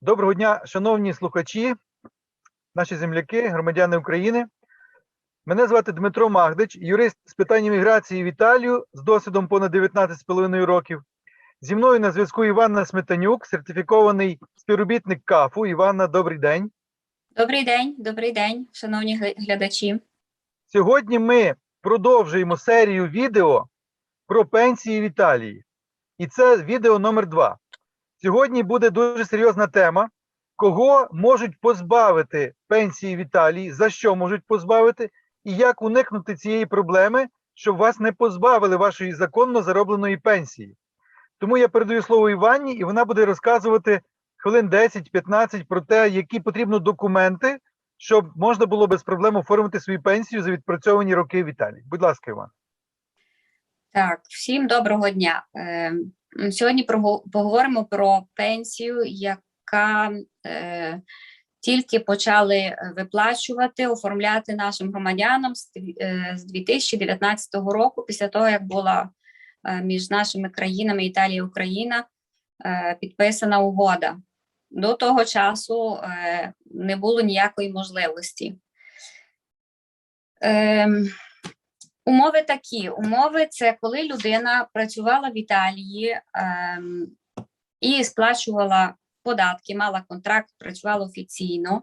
Доброго дня, шановні слухачі, наші земляки, громадяни України. Мене звати Дмитро Магдич, юрист з питань імміграції в Італію з досвідом понад 19,5 років. Зі мною на зв'язку Іванна Сметанюк, сертифікований співробітник КАФу. Іванна, добрий день. Добрий день, добрий день, шановні глядачі. Сьогодні ми продовжуємо серію відео про пенсії в Італії. І це відео номер два. Сьогодні буде дуже серйозна тема, кого можуть позбавити пенсії в Італії, за що можуть позбавити, і як уникнути цієї проблеми, щоб вас не позбавили вашої законно заробленої пенсії. Тому я передаю слово Іванні, і вона буде розказувати хвилин 10-15 про те, які потрібно документи, щоб можна було без проблем оформити свою пенсію за відпрацьовані роки в. Будь ласка, Іван. Так, всім доброго дня. Е, Сьогодні поговоримо про пенсію, яка е, тільки почали е, виплачувати, оформляти нашим громадянам з е, з 2019 року, після того, як була е, між нашими країнами Італія і Україна е, підписана угода. До того часу е, не було ніякої можливості. Ем, Умови такі: умови це коли людина працювала в Італії ем, і сплачувала податки, мала контракт, працювала офіційно,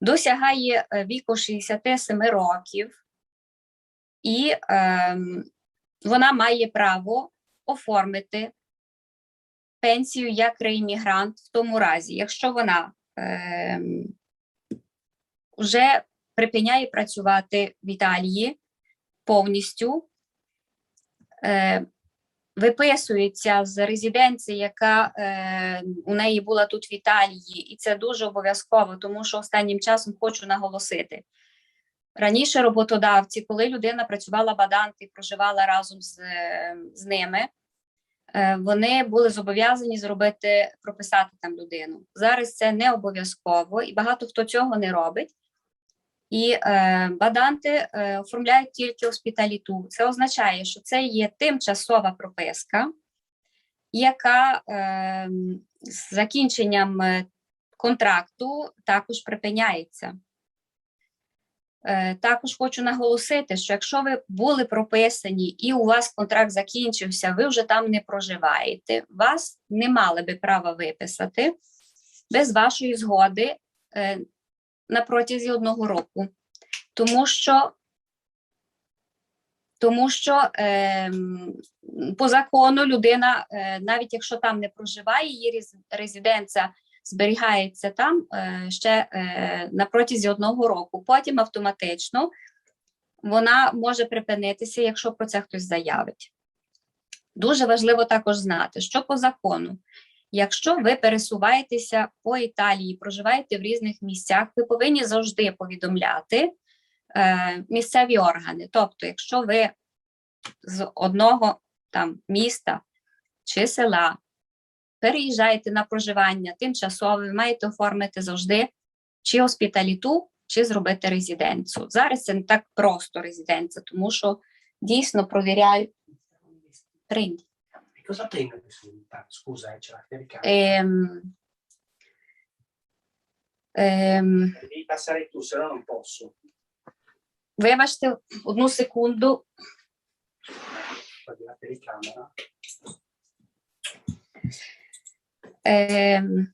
досягає е, віку 67 років, і ем, вона має право оформити пенсію як реіммігрант в тому разі, якщо вона ем, вже припиняє працювати в Італії повністю е, виписується з резиденції, яка е, у неї була тут в Італії, і це дуже обов'язково, тому що останнім часом хочу наголосити. Раніше роботодавці, коли людина працювала баданти і проживала разом з, е, з ними, е, вони були зобов'язані зробити, прописати там людину. Зараз це не обов'язково, і багато хто цього не робить. І е, баданти е, оформляють тільки госпіталіту. Це означає, що це є тимчасова прописка, яка е, з закінченням е, контракту також припиняється. Е, також хочу наголосити, що якщо ви були прописані і у вас контракт закінчився, ви вже там не проживаєте, вас не мали би права виписати без вашої згоди е, на протязі одного року, тому що, тому що е, по закону людина, е, навіть якщо там не проживає, її рез- резиденція зберігається там е, ще е, на протязі одного року. Потім автоматично вона може припинитися, якщо про це хтось заявить. Дуже важливо також знати, що по закону Якщо ви пересуваєтеся по Італії, проживаєте в різних місцях, ви повинні завжди повідомляти е, місцеві органи. Тобто, якщо ви з одного там міста чи села переїжджаєте на проживання тимчасове, маєте оформити завжди чи госпіталіту, чи зробити резиденцію. Зараз це не так просто резиденція, тому що дійсно провіряють cosa prende questo risultato? Scusa, eh, c'è la telecamera. Ем, ем, Devi passare tu, se no non posso. Вибачте, одну секунду. La telecamera. Ем,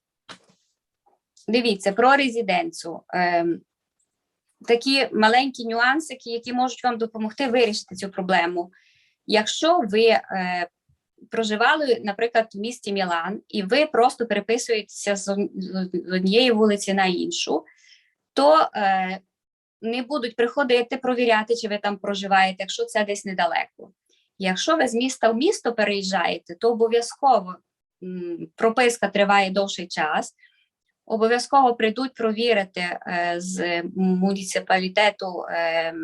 дивіться, про резиденцію. Ем, такі маленькі нюансики, які можуть вам допомогти вирішити цю проблему. Якщо ви е, проживали, наприклад, в місті Мілан, і ви просто переписуєтеся з однієї вулиці на іншу, то е, не будуть приходити провіряти, чи ви там проживаєте, якщо це десь недалеко. Якщо ви з міста в місто переїжджаєте, то обов'язково прописка триває довший час. Обов'язково прийдуть провірити е, з муніципалітету е,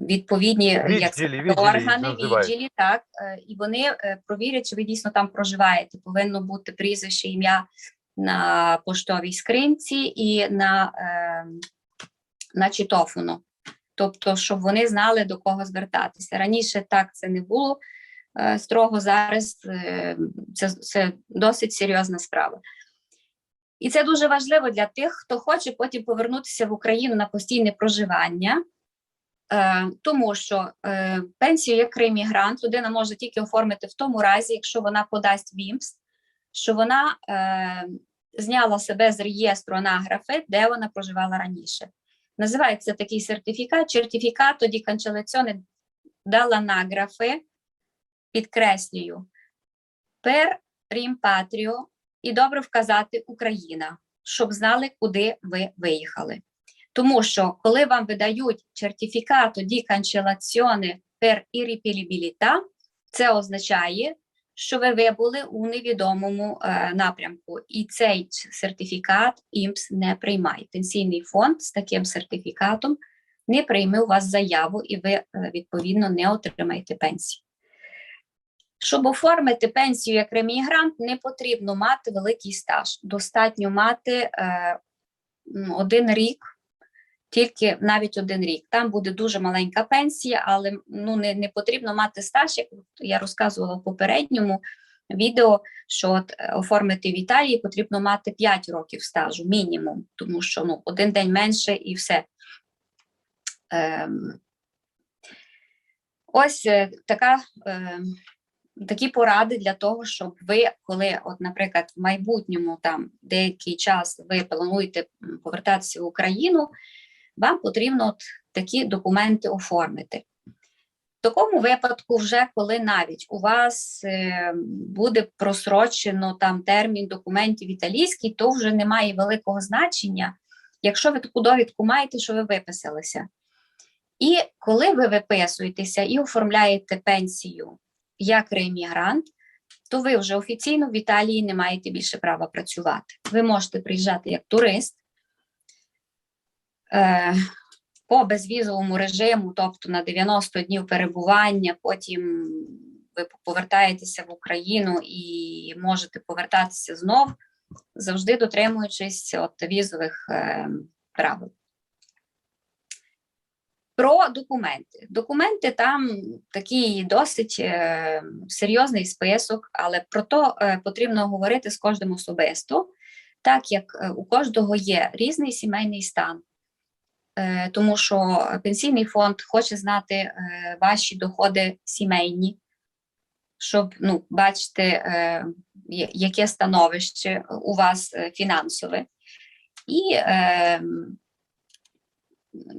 відповідні як сказати, відділі органи, називають. відділі, так, е, і вони е, провірять, чи ви дійсно там проживаєте. Повинно бути прізвище, ім'я на поштовій скринці і на, е, на читофону. Тобто, щоб вони знали, до кого звертатися. Раніше так це не було. е, строго зараз. Це, це досить серйозна справа. І це дуже важливо для тих, хто хоче потім повернутися в Україну на постійне проживання, тому що е, пенсію як реіммігрант людина може тільки оформити в тому разі, якщо вона подасть ВІМС, що вона е, зняла себе з реєстру анаграфи, де вона проживала раніше. Називається такий сертифікат Certificato di cancellazione dall'anagrafe, підкреслюю, per rimpatrio і добре вказати Україна, щоб знали, куди ви виїхали. Тому що коли вам видають сертифікату di cancellazione per irreperibilità, це означає, що ви вибули у невідомому е, напрямку, і цей сертифікат ІМС не приймає. Пенсійний фонд з таким сертифікатом не прийме у вас заяву, і ви е, відповідно не отримаєте пенсію. Щоб оформити пенсію як ремігрант, не потрібно мати великий стаж. Достатньо мати е, один рік, тільки навіть один рік. Там буде дуже маленька пенсія, але ну, не, не потрібно мати стаж, як я розказувала в попередньому відео, що от, е, оформити в Італії потрібно мати 5 років стажу, мінімум, тому що ну, один день менше і все. Ем, ось е, така. ем, такі поради для того, щоб ви, коли, от, наприклад, в майбутньому там деякий час ви плануєте повертатися в Україну, вам потрібно от такі документи оформити. В такому випадку, вже коли навіть у вас е, буде просрочено там термін документів італійський, то вже немає великого значення, якщо ви таку довідку маєте, що ви виписалися. І коли ви виписуєтеся і оформляєте пенсію як реемігрант, то ви вже офіційно в Італії не маєте більше права працювати. Ви можете приїжджати як турист по безвізовому режиму, тобто на 90 днів перебування, потім ви повертаєтеся в Україну і можете повертатися знов, завжди дотримуючись от візових е, правил. Про документи. Документи там такий досить е, серйозний список, але про то е, потрібно говорити з кожним особисто, так як е, у кожного є різний сімейний стан, е, тому що пенсійний фонд хоче знати е, ваші доходи сімейні, щоб ну, бачити, е, яке становище у вас е, фінансове. І е,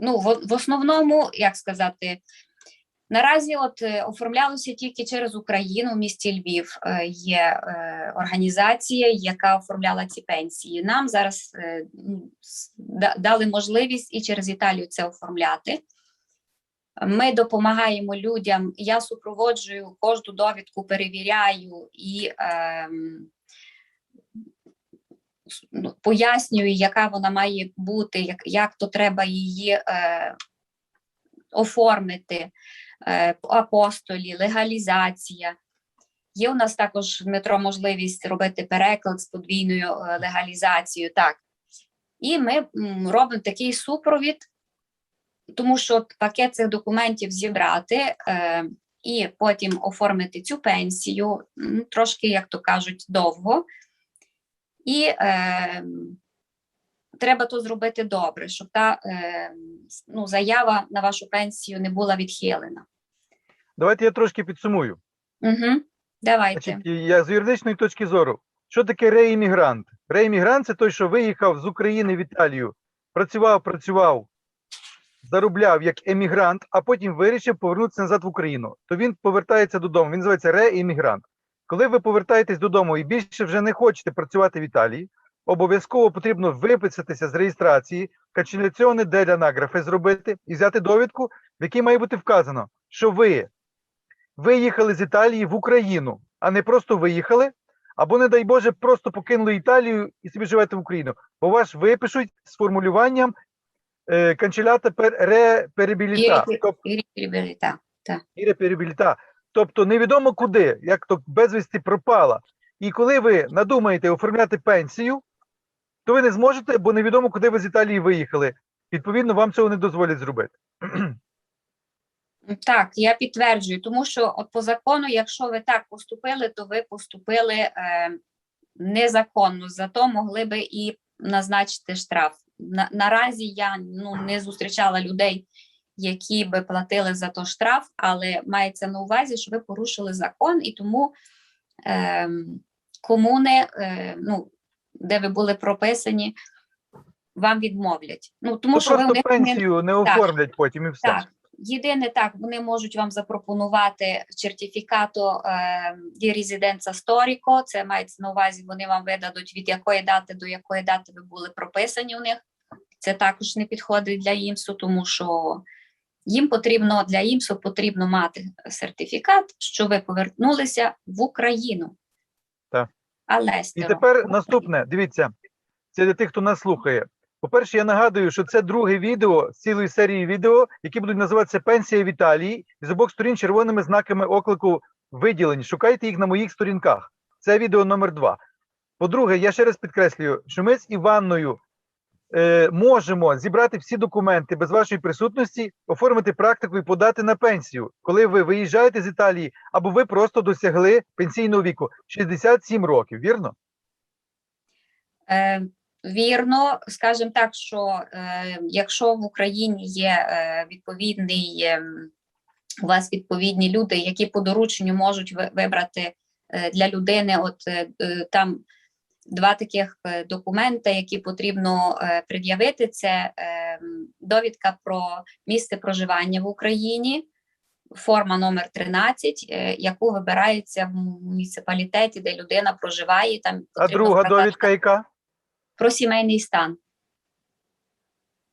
ну, в, в основному, як сказати, наразі от е, оформлялося тільки через Україну в місті Львів. Е, Є е, організація, яка оформляла ці пенсії. Нам зараз е, ну, дали можливість і через Італію це оформляти. Ми допомагаємо людям. Я супроводжую кожну довідку, перевіряю і ну, пояснюю, яка вона має бути, як, як то треба її е, оформити, е, апостолі, легалізація. Є у нас також Дмитро можливість робити переклад з подвійною е, легалізацією. Так. І ми робимо такий супровід, тому що пакет цих документів зібрати е, і потім оформити цю пенсію трошки, як то кажуть, довго. І е, треба то зробити добре, щоб та е, ну, заява на вашу пенсію не була відхилена. Давайте я трошки підсумую. Угу. Давайте. Значить, я з юридичної точки зору, що таке реіммігрант? Реіммігрант це той, що виїхав з України в Італію, працював, працював, заробляв як емігрант, а потім вирішив повернутися назад в Україну. То він повертається додому. Він називається реіммігрант. Коли ви повертаєтесь додому і більше вже не хочете працювати в Італії, обов'язково потрібно виписатися з реєстрації, качинаціони дель анаграфи зробити і взяти довідку, в якій має бути вказано, що ви виїхали з Італії в Україну, а не просто виїхали, або, не дай Боже, просто покинули Італію і собі живете в Україну. Бо вас випишуть з формулюванням е, канчелята пер реперебіліта, І- тобто І реабіліта. і реперебіліта. Тобто невідомо куди, як то безвісти пропала. І коли ви надумаєте оформляти пенсію, то ви не зможете, бо невідомо, куди ви з Італії виїхали. Відповідно, вам цього не дозволять зробити. Так, я підтверджую, тому що от по закону, якщо ви так поступили, то ви поступили е, незаконно, зато могли би і назначити штраф. На, наразі я ну, не зустрічала людей, які би платили за то штраф, але мається на увазі, що ви порушили закон, і тому е, комуни, е, ну, де ви були прописані, вам відмовлять. Ну, тому Ну, що просто не- пенсію не оформлять потім і все. так. Єдине так, вони можуть вам запропонувати сертифікату е, di residenza це мається на увазі, вони вам видадуть від якої дати до якої дати ви були прописані у них. Це також не підходить для ІМСу, тому що їм потрібно для ІМСу потрібно мати сертифікат, що ви повернулися в Україну. Так. Але І тепер наступне, дивіться, це для тих, хто нас слухає. По-перше, я нагадую, що це друге відео з цілої серії відео, які будуть називатися Пенсія в Італії, і з обох сторін червоними знаками оклику виділені. Шукайте їх на моїх сторінках. Це відео номер два. По-друге, я ще раз підкреслюю, що ми з Іванною е, можемо зібрати всі документи без вашої присутності, оформити практику і подати на пенсію, коли ви виїжджаєте з Італії, або ви просто досягли пенсійного віку 67 років, вірно? Е, Вірно, скажімо так, що е, якщо в Україні є е, відповідний, ем, у вас відповідні люди, які по дорученню можуть ви- вибрати е, для людини, от е, е, там два таких е, документи, які потрібно е, пред'явити, це ем, довідка про місце проживання в Україні. Форма номер 13, е, яку вибирається в муніципалітеті, де людина проживає. Там А друга вказати довідка яка? про сімейний стан.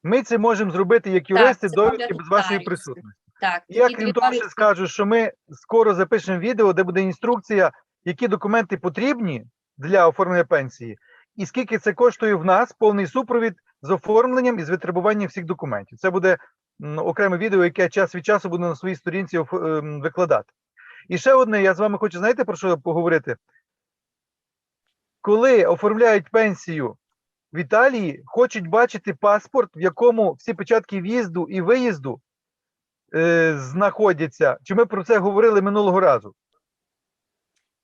Ми це можемо зробити як юристи, це довідки без вашої присутності. Так, Я, крім того, ще скажу, що ми скоро запишемо відео, де буде інструкція, які документи потрібні для оформлення пенсії, і скільки це коштує в нас, повний супровід з оформленням і з витребуванням всіх документів. Це буде окреме відео, яке час від часу буду на своїй сторінці ем, викладати. І ще одне, я з вами хочу, знаєте, про що поговорити? Коли оформляють пенсію в Італії, хочуть бачити паспорт, в якому всі початки в'їзду і виїзду е, знаходяться. Чи ми про це говорили минулого разу?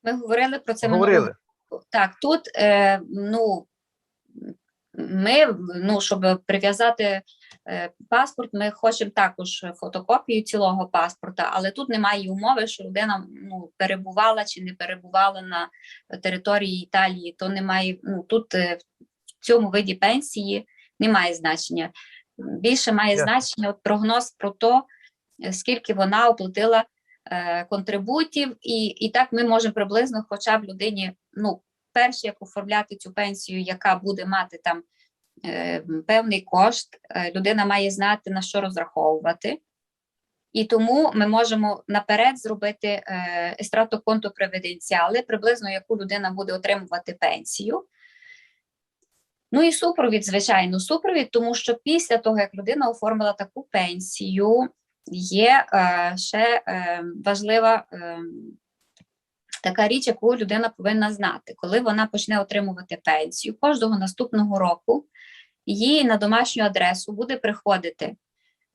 Ми говорили про це говорили. минулого. Так, тут е, ну, ми, ну, щоб прив'язати е, паспорт, ми хочемо також фотокопію цілого паспорта, але тут немає умови, що людина ну, перебувала чи не перебувала на території Італії. То немає, ну, тут е, в цьому виді пенсії немає значення. Більше має Ясно. значення от прогноз про те, скільки вона оплатила е, контрибутів, і, і так ми можемо приблизно, хоча б людині, ну, перше, як оформляти цю пенсію, яка буде мати там е, певний кошт, е, людина має знати на що розраховувати. І тому ми можемо наперед зробити е, естрату конту преведенціали, приблизно яку людина буде отримувати пенсію. Ну і супровід, звичайно, супровід, тому що після того, як людина оформила таку пенсію, є е, ще е, важлива е, така річ, яку людина повинна знати. Коли вона почне отримувати пенсію, кожного наступного року їй на домашню адресу буде приходити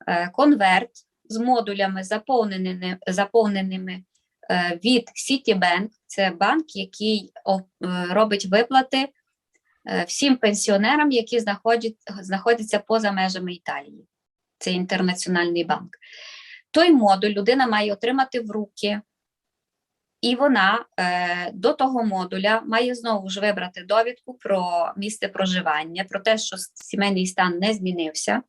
е, конверт з модулями, заповненими, заповненими е, від Citibank. Це банк, який е, робить виплати всім пенсіонерам, які знаходяться поза межами Італії. Це інтернаціональний банк. Той модуль людина має отримати в руки, і вона е, до того модуля має знову ж вибрати довідку про місце проживання, про те, що сімейний стан не змінився,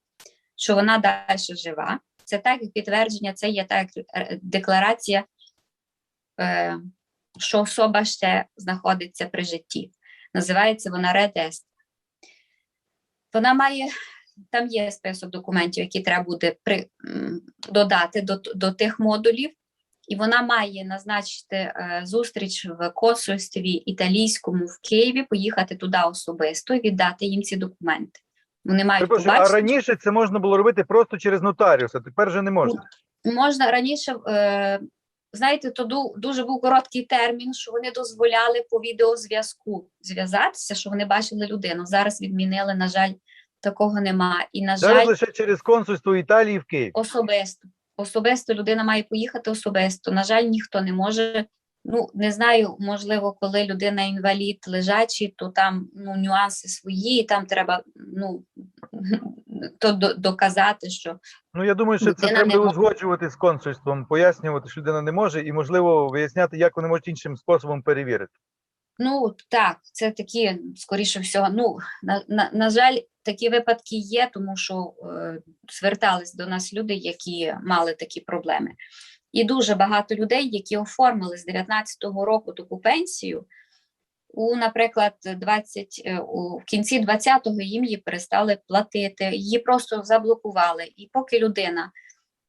що вона далі жива. Це так як підтвердження, це є так е, декларація, е, що особа ще знаходиться при житті. Називається вона редест. Вона має, там є список документів, які треба буде при, додати до, до тих модулів, і вона має назначити е, зустріч в консульстві італійському в Києві, поїхати туди особисто і віддати їм ці документи. Вони мають Перепрошую, а раніше це можна було робити просто через нотаріуса, тепер вже не можна. можна раніше, е, знаєте, то ду- дуже був короткий термін, що вони дозволяли по відеозв'язку зв'язатися, що вони бачили людину. Зараз відмінили, на жаль, такого нема. І, на Зараз жаль, лише через консульство Італії в Києві. особисто. Особисто людина має поїхати особисто. На жаль, ніхто не може. Ну, не знаю, можливо, коли людина інвалід лежачий, то там ну, нюанси свої, і там треба ну, то до- доказати, що Ну, я думаю, що це треба може. узгоджувати з консульством, пояснювати, що людина не може, і, можливо, виясняти, як вони можуть іншим способом перевірити. Ну так, це такі, скоріше всього. Ну на, на, на жаль, такі випадки є, тому що е, звертались до нас люди, які мали такі проблеми. І дуже багато людей, які оформили з 19-го року таку пенсію. У, наприклад, 20, е, у кінці 20-го їм її перестали платити, її просто заблокували. І поки людина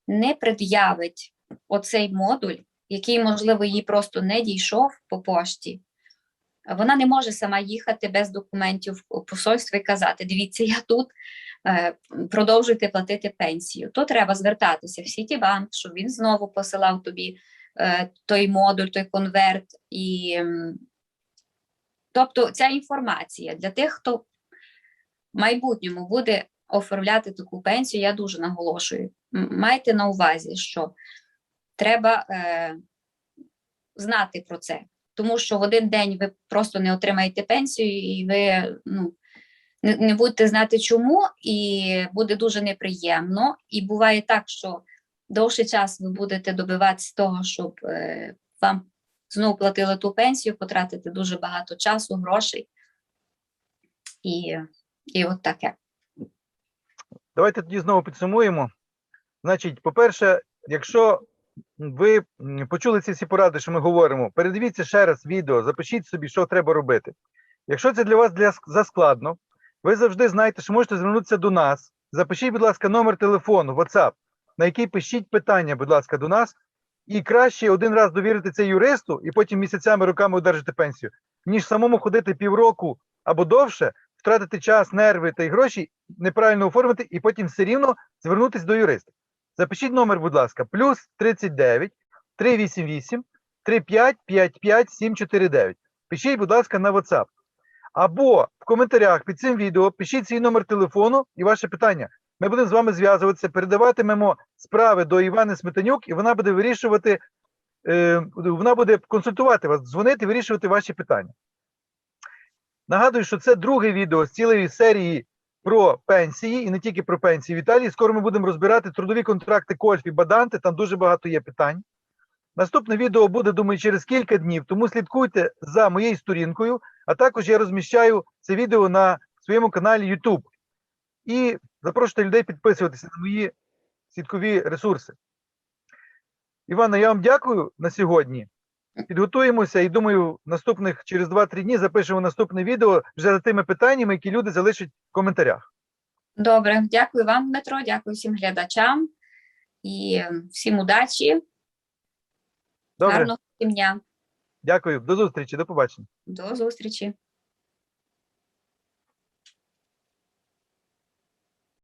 не пред'явить оцей модуль, який, можливо, їй просто не дійшов по пошті, вона не може сама їхати без документів у посольство і казати: дивіться, я тут е, продовжуйте платити пенсію. То треба звертатися в Сітібанк, щоб він знову посилав тобі е, той модуль, той конверт. І, тобто, ця інформація для тих, хто в майбутньому буде оформляти таку пенсію, я дуже наголошую. Майте на увазі, що треба е, знати про це тому що в один день ви просто не отримаєте пенсію, і ви ну, не, не будете знати чому, і буде дуже неприємно. І буває так, що довший час ви будете добиватися того, щоб е, вам знову платили ту пенсію, потратити дуже багато часу, грошей. І, і от таке. Давайте тоді знову підсумуємо. Значить, по-перше, якщо ви почули ці всі поради, що ми говоримо, передивіться ще раз відео, запишіть собі, що треба робити. Якщо це для вас для заскладно, ви завжди знаєте, що можете звернутися до нас. Запишіть, будь ласка, номер телефону, WhatsApp, на який пишіть питання, будь ласка, до нас. І краще один раз довірити це юристу, і потім місяцями роками одержати пенсію, ніж самому ходити півроку або довше, втратити час, нерви та й гроші, неправильно оформити, і потім все рівно звернутися до юриста. Запишіть номер, будь ласка, плюс 39 388 35 55 749. Пишіть, будь ласка, на WhatsApp. Або в коментарях під цим відео пишіть свій номер телефону і ваше питання. Ми будемо з вами зв'язуватися, передаватимемо справи до Івани Сметанюк, і вона буде вирішувати, е, вона буде консультувати вас, дзвонити, вирішувати ваші питання. Нагадую, що це друге відео з цілої серії про пенсії і не тільки про пенсії в Італії. Скоро ми будемо розбирати трудові контракти Кольф і Баданти. Там дуже багато є питань. Наступне відео буде, думаю, через кілька днів, тому слідкуйте за моєю сторінкою, а також я розміщаю це відео на своєму каналі YouTube. І запрошуйте людей підписуватися на мої сіткові ресурси. Івана, я вам дякую на сьогодні. Підготуємося і думаю, наступних через 2-3 дні запишемо наступне відео вже за тими питаннями, які люди залишать в коментарях. Добре, дякую вам, Дмитро, дякую всім глядачам і всім удачі, Добре, гарного дня. дякую, до зустрічі, до побачення. До зустрічі.